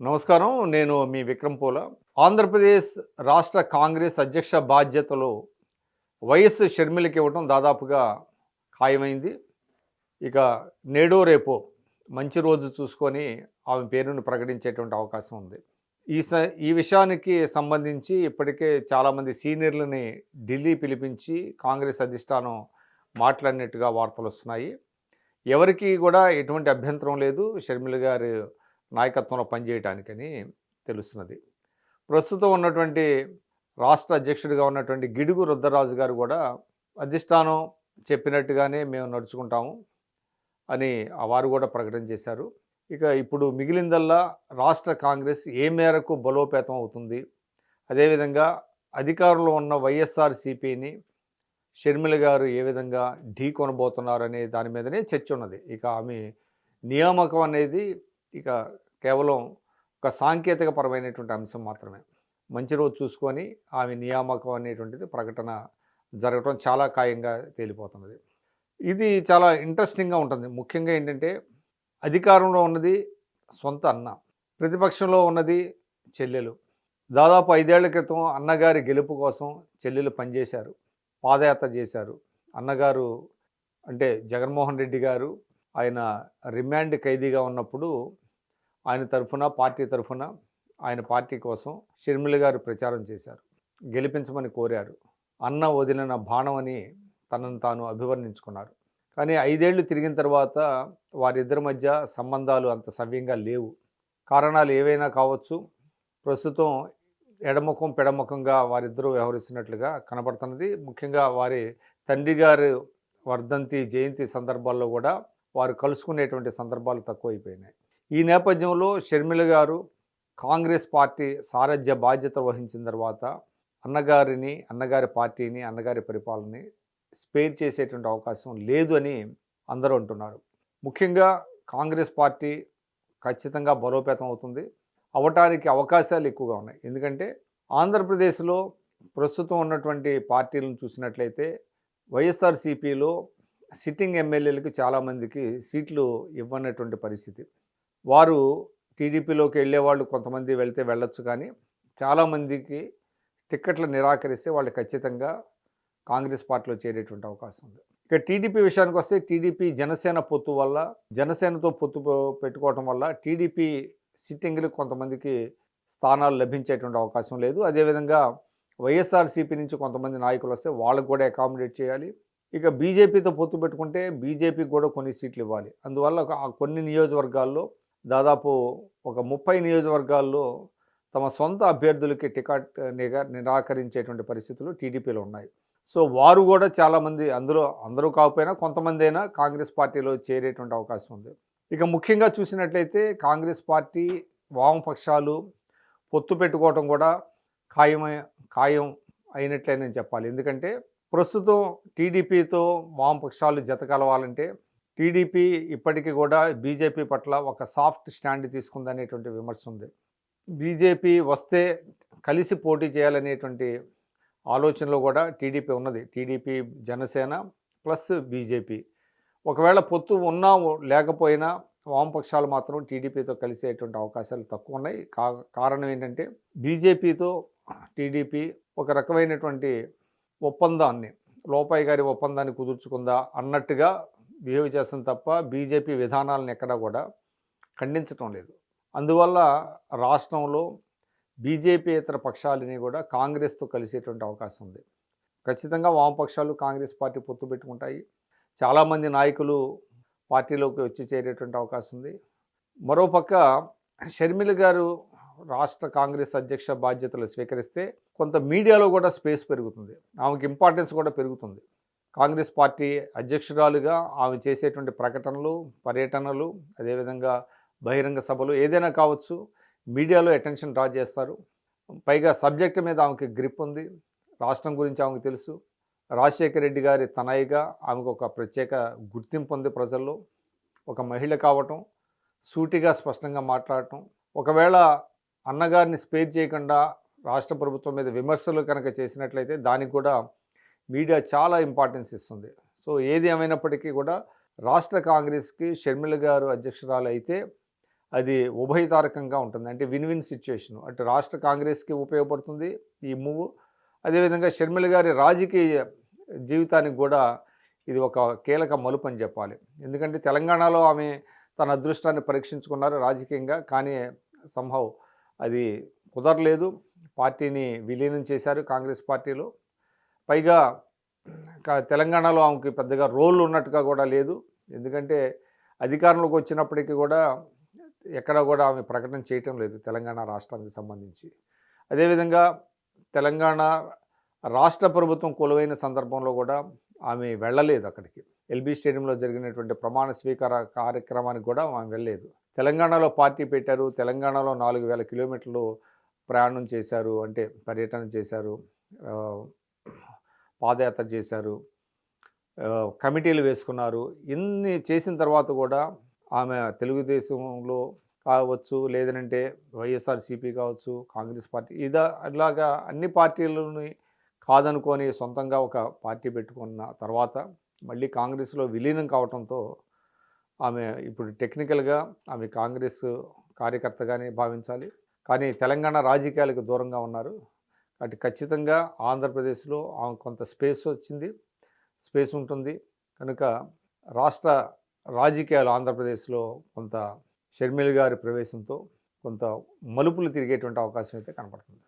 నమస్కారం. నేను మీ విక్రమ్ పూల. ఆంధ్రప్రదేశ్ రాష్ట్ర కాంగ్రెస్ అధ్యక్ష బాధ్యతలు వైఎస్ షర్మిలకి ఇవ్వడం దాదాపుగా ఖాయమైంది. ఇక నేడో రేపో మంచి రోజు చూసుకొని ఆమె పేరును ప్రకటించేటువంటి అవకాశం ఉంది. ఈ స ఈ విషయానికి సంబంధించి ఇప్పటికే చాలామంది సీనియర్లని ఢిల్లీ పిలిపించి కాంగ్రెస్ అధిష్టానం మాట్లాడినట్టుగా వార్తలు వస్తున్నాయి. ఎవరికి కూడా ఎటువంటి అభ్యంతరం లేదు. షర్మిల గారు నాయకత్వంలో పనిచేయటానికని తెలుస్తున్నది. ప్రస్తుతం ఉన్నటువంటి రాష్ట్ర అధ్యక్షుడిగా ఉన్నటువంటి గిడుగు రుద్రరాజు గారు కూడా అధిష్టానం చెప్పినట్టుగానే మేము నడుచుకుంటాము అని ఆ వారు కూడా ప్రకటన చేశారు. ఇక ఇప్పుడు మిగిలిందల్లా రాష్ట్ర కాంగ్రెస్ ఏ మేరకు బలోపేతం అవుతుంది? అదేవిధంగా అధికారంలో ఉన్న వైఎస్ఆర్ సిపిని షర్మిల గారు ఏ విధంగా ఢీ కొనబోతున్నారు అనే దాని మీదనే చర్చ ఉన్నది. ఇక ఆమె నియామకం అనేది ఇక కేవలం ఒక సాంకేతిక పరమైనటువంటి అంశం మాత్రమే. మంచి రోజు చూసుకొని ఆమె నియామకం అనేటువంటిది ప్రకటన జరగటం చాలా ఖాయంగా తేలిపోతున్నది. ఇది చాలా ఇంట్రెస్టింగ్గా ఉంటుంది. ముఖ్యంగా ఏంటంటే అధికారంలో ఉన్నది సొంత అన్న ప్రతిపక్షంలో ఉన్నది చెల్లెలు. దాదాపు ఐదేళ్ళ క్రితం అన్నగారి గెలుపు కోసం చెల్లెలు పనిచేశారు పాదయాత్ర చేశారు. అన్నగారు అంటే జగన్మోహన్ రెడ్డి గారు ఆయన రిమాండ్ ఖైదీగా ఉన్నప్పుడు ఆయన తరఫున పార్టీ తరఫున ఆయన పార్టీ కోసం షర్మిల గారు ప్రచారం చేశారు. గెలిపించమని కోరారు. అన్న వదిలిన బాణం అని తనను తాను అభివర్ణించుకున్నారు. కానీ ఐదేళ్ళు తిరిగిన తర్వాత వారిద్దరి మధ్య సంబంధాలు అంత సవ్యంగా లేవు. కారణాలు ఏవైనా కావచ్చు. ప్రస్తుతం ఎడముఖం పెడముఖంగా వారిద్దరూ వ్యవహరిస్తున్నట్లుగా కనబడుతున్నది ముఖ్యంగా వారి తండ్రి గారు వర్ధంతి జయంతి సందర్భాల్లో కూడా వారు కలుసుకునేటువంటి సందర్భాలు తక్కువైపోయినాయి. ఈ నేపథ్యంలో షర్మిల గారు కాంగ్రెస్ పార్టీ సారథ్య బాధ్యత వహించిన తర్వాత అన్నగారిని అన్నగారి పార్టీని అన్నగారి పరిపాలనని స్పేర్ చేసేటువంటి అవకాశం లేదు అని అందరూ అంటున్నారు. ముఖ్యంగా కాంగ్రెస్ పార్టీ ఖచ్చితంగా బలోపేతం అవుతుంది. అవటానికి అవకాశాలు ఎక్కువగా ఉన్నాయి. ఎందుకంటే ఆంధ్రప్రదేశ్లో ప్రస్తుతం ఉన్నటువంటి పార్టీలను చూసినట్లయితే వైఎస్ఆర్సీపీలో సిట్టింగ్ ఎమ్మెల్యేలకు చాలామందికి సీట్లు ఇవ్వనటువంటి పరిస్థితి. వారు టీడీపీలోకి వెళ్ళేవాళ్ళు కొంతమంది వెళ్తే వెళ్ళొచ్చు కానీ చాలామందికి టిక్కెట్లు నిరాకరిస్తే వాళ్ళు ఖచ్చితంగా కాంగ్రెస్ పార్టీలో చేరేటువంటి అవకాశం ఉంది. ఇక టీడీపీ విషయానికి వస్తే టీడీపీ జనసేన పొత్తు వల్ల జనసేనతో పొత్తు పెట్టుకోవటం వల్ల టీడీపీ సిట్టింగ్లు కొంతమందికి స్థానాలు లభించేటువంటి అవకాశం లేదు. అదేవిధంగా వైఎస్ఆర్సీపీ నుంచి కొంతమంది నాయకులు వస్తే వాళ్ళకు కూడా అకామిడేట్ చేయాలి. ఇక బీజేపీతో పొత్తు పెట్టుకుంటే బీజేపీకి కూడా కొన్ని సీట్లు ఇవ్వాలి. అందువల్ల ఆ కొన్ని నియోజకవర్గాల్లో దాదాపు ఒక ముప్పై నియోజకవర్గాల్లో తమ సొంత అభ్యర్థులకి టికెట్ నిగా నిరాకరించేటువంటి పరిస్థితులు టీడీపీలో ఉన్నాయి. సో వారు కూడా చాలామంది అందులో అందరూ కాకపోయినా కొంతమంది అయినా కాంగ్రెస్ పార్టీలో చేరేటువంటి అవకాశం ఉంది. ఇక ముఖ్యంగా చూసినట్లయితే కాంగ్రెస్ పార్టీ వామపక్షాలు పొత్తు పెట్టుకోవటం కూడా ఖాయమై ఖాయం అయినట్లే నేను చెప్పాలి. ఎందుకంటే ప్రస్తుతం టీడీపీతో వామపక్షాలు జత కలవాలంటే టీడీపీ ఇప్పటికీ కూడా బీజేపీ పట్ల ఒక సాఫ్ట్ స్టాండ్ తీసుకుందనేటువంటి విమర్శ ఉంది. బీజేపీ వస్తే కలిసి పోటీ చేయాలనేటువంటి ఆలోచనలో కూడా టీడీపీ ఉన్నది. TDP Janasena plus BJP. ఒకవేళ పొత్తు ఉన్నా లేకపోయినా వామపక్షాలు మాత్రం టీడీపీతో కలిసేటువంటి అవకాశాలు తక్కువ ఉన్నాయి. కా కారణం ఏంటంటే బీజేపీతో టీడీపీ ఒక రకమైనటువంటి ఒప్పందాన్ని లోపాయి గారి ఒప్పందాన్ని కుదుర్చుకుందా అన్నట్టుగా బిహేవ్ చేస్తుంది తప్ప బీజేపీ విధానాలను ఎక్కడా కూడా ఖండించటం లేదు. అందువల్ల రాష్ట్రంలో బీజేపీ ఇతర పక్షాలని కూడా కాంగ్రెస్తో కలిసేటువంటి అవకాశం ఉంది. ఖచ్చితంగా వామపక్షాలు కాంగ్రెస్ పార్టీ పొత్తు పెట్టుకుంటాయి. చాలామంది నాయకులు పార్టీలోకి వచ్చి చేరేటువంటి అవకాశం ఉంది. మరోపక్క షర్మిల గారు రాష్ట్ర కాంగ్రెస్ అధ్యక్ష బాధ్యతలు స్వీకరిస్తే కొంత మీడియాలో కూడా స్పేస్ పెరుగుతుంది. ఆమెకి ఇంపార్టెన్స్ కూడా పెరుగుతుంది. కాంగ్రెస్ పార్టీ అధ్యక్షురాలుగా ఆమె చేసేటువంటి ప్రకటనలు పర్యటనలు అదేవిధంగా బహిరంగ సభలు ఏదైనా కావచ్చు మీడియాలో అటెన్షన్ డ్రా చేస్తారు. పైగా సబ్జెక్ట్ మీద ఆమెకి గ్రిప్ ఉంది. రాష్ట్రం గురించి ఆమెకు తెలుసు. రాజశేఖర రెడ్డి గారి తనయిగా ఆమెకు ఒక ప్రత్యేక గుర్తింపు ఉంది ప్రజల్లో. ఒక మహిళ కావటం సూటిగా స్పష్టంగా మాట్లాడటం. ఒకవేళ అన్నగారిని స్పేర్ చేయకుండా రాష్ట్ర ప్రభుత్వం మీద విమర్శలు కనుక చేసినట్లయితే దానికి కూడా మీడియా చాలా ఇంపార్టెన్స్ ఇస్తుంది. సో ఏది ఏమైనప్పటికీ కూడా రాష్ట్ర కాంగ్రెస్కి షర్మిల గారు అధ్యక్షురాలు అయితే అది ఉభయతారకంగా ఉంటుంది. అంటే విన్ విన్ సిచ్యుయేషన్ అటు రాష్ట్ర కాంగ్రెస్కి ఉపయోగపడుతుంది ఈ మూవ్. అదేవిధంగా షర్మిల గారి రాజకీయ జీవితానికి కూడా ఇది ఒక కీలక మలుపు అని చెప్పాలి. ఎందుకంటే తెలంగాణలో ఆమె తన అదృష్టాన్ని పరీక్షించుకున్నారు రాజకీయంగా. కానీ సంహౌ అది కుదరలేదు. పార్టీని విలీనం చేశారు కాంగ్రెస్ పార్టీలో. పైగా కా- తెలంగాణలో ఆమెకి పెద్దగా రోల్ ఉన్నట్టుగా కూడా లేదు. ఎందుకంటే అధికారంలోకి వచ్చినప్పటికీ కూడా ఎక్కడ కూడా ఆమె ప్రకటన చేయటం లేదు తెలంగాణ రాష్ట్రానికి సంబంధించి. అదేవిధంగా తెలంగాణ రాష్ట్ర ప్రభుత్వం కొలువైన సందర్భంలో కూడా ఆమె వెళ్ళలేదు అక్కడికి. ఎల్బీ స్టేడియంలో జరిగినటువంటి ప్రమాణ స్వీకార కార్యక్రమానికి కూడా ఆమె వెళ్ళలేదు. తెలంగాణలో పార్టీ పెట్టారు తెలంగాణలో నాలుగు వేల కిలోమీటర్లు ప్రయాణం చేశారు అంటే పర్యటన చేశారు పాదయాత్ర చేశారు కమిటీలు వేసుకున్నారు. ఇన్ని చేసిన తర్వాత కూడా ఆమె తెలుగుదేశంలో కావచ్చు లేదంటే వైఎస్ఆర్సీపీ కావచ్చు కాంగ్రెస్ పార్టీ ఇదా ఇలాగా అన్ని పార్టీలని కాదనుకొని సొంతంగా ఒక పార్టీ పెట్టుకున్న తర్వాత మళ్ళీ కాంగ్రెస్లో విలీనం కావడంతో ఆమె ఇప్పుడు టెక్నికల్గా ఆమె కాంగ్రెస్ కార్యకర్తగానే భావించాలి. కానీ తెలంగాణ రాజకీయాలకు దూరంగా ఉన్నారు. కాబట్టి ఖచ్చితంగా ఆంధ్రప్రదేశ్లో ఆమె కొంత స్పేస్ వచ్చింది. స్పేస్ ఉంటుంది. కనుక రాష్ట్ర రాజకీయాలు ఆంధ్రప్రదేశ్లో కొంత షర్మిల్ గారి ప్రవేశంతో కొంత మలుపులు తిరిగేటువంటి అవకాశం అయితే కనపడుతుంది.